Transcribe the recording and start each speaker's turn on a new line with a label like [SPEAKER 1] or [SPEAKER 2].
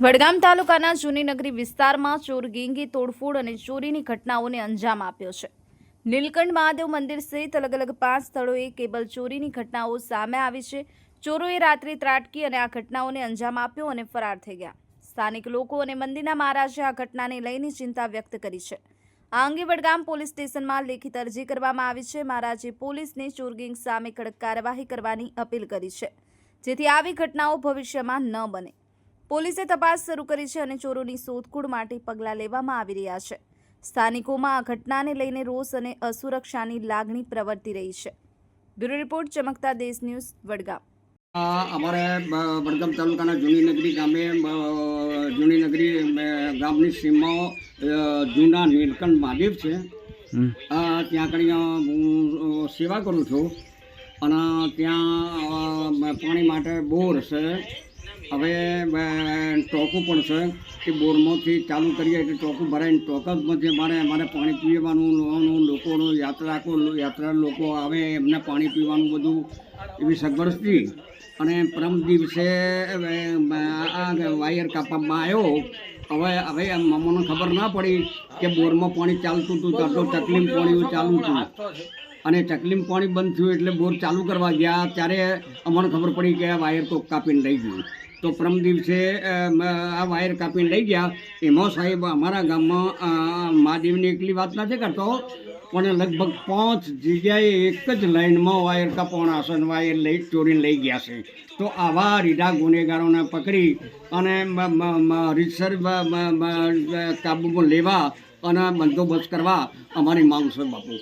[SPEAKER 1] વડગામ તાલુકાના જૂની નગરી વિસ્તારમાં ચોર ગેંગે, તોડફોડ અને ચોરીની ઘટનાઓને અંજામ આપ્યો છે. નીલકંઠ મહાદેવ મંદિર સહિત અલગ અલગ પાંચ સ્થળોએ કેબલ ચોરીની ઘટનાઓ સામે આવી છે. ચોરોએ રાત્રે ત્રાટકી અને આ ઘટનાઓને અંજામ આપ્યો અને ફરાર થઈ ગયા. સ્થાનિક લોકો અને મંદિરના મહારાજે આ ઘટનાને લઈને ચિંતા વ્યક્ત કરી છે. આ અંગે વડગામ પોલીસ સ્ટેશનમાં લેખિત અરજી કરવામાં આવી છે. મહારાજે પોલીસને ચોરગેંગ સામે કડક કાર્યવાહી કરવાની અપીલ કરી છે, જેથી આવી ઘટનાઓ ભવિષ્યમાં ન બને. પોલીસે તપાસ શરૂ કરી છે અને ચોરોની શોધખોળ માટે પગલાં લેવામાં આવી રહ્યા છે. સ્થાનિકોમાં આ ઘટનાને લઈને રોષ અને અસુરક્ષાની લાગણી પ્રવર્તી રહી છે. બ્યુરો રિપોર્ટ ચમકતા દેશ ન્યૂઝ વડગામ.
[SPEAKER 2] અમારે વડગામ તાલુકાના જૂની નગરી ગામે જૂની નગરી ગામની સીમાઓ જૂના નીલકંઠ મહાદેવ છે. ત્યાં આગળ હું સેવા કરું છું. અને ત્યાં પાણી માટે બોર છે. હવે ટોકું પણ છે કે બોરમાંથી ચાલુ કરીએ એટલે ટોકું ભરાઈને ટોકમાંથી મારે મારે પાણી પીવાનું લોકોનું યાત્રા યાત્રા લોકો આવે, એમને પાણી પીવાનું બધું એવી સગવડથી અને પરમ દિવસે વાયર કાપવામાં આવ્યો. હવે હવે મમ્મોને ખબર ના પડી કે બોરમાં પાણી ચાલતું હતું, તો ચકલીમ પાણી ચાલુ હતું અને ચકલીમ પાણી બંધ થયું એટલે બોર ચાલુ કરવા ગયા. ત્યારે અમને ખબર પડી કે આ વાયર તો કાપીને લઈ ગયું. તો પરમ દિવસે આ વાયર કાપીને લઈ ગયા. એમાં સાહેબ અમારા ગામમાં મહાદેવની એકલી વાત નથી કરતો. પણ લગભગ પાંચ જગ્યાએ એક જ લાઈનમાં વાયર હશે વાયર લઈ ચોરીને લઈ ગયા છે. તો આવા રીઢા ગુનેગારોને પકડી અને રીતસર કાબૂમાં લેવા અને બંદોબસ્ત કરવા અમારી માંગ છે બાપુ.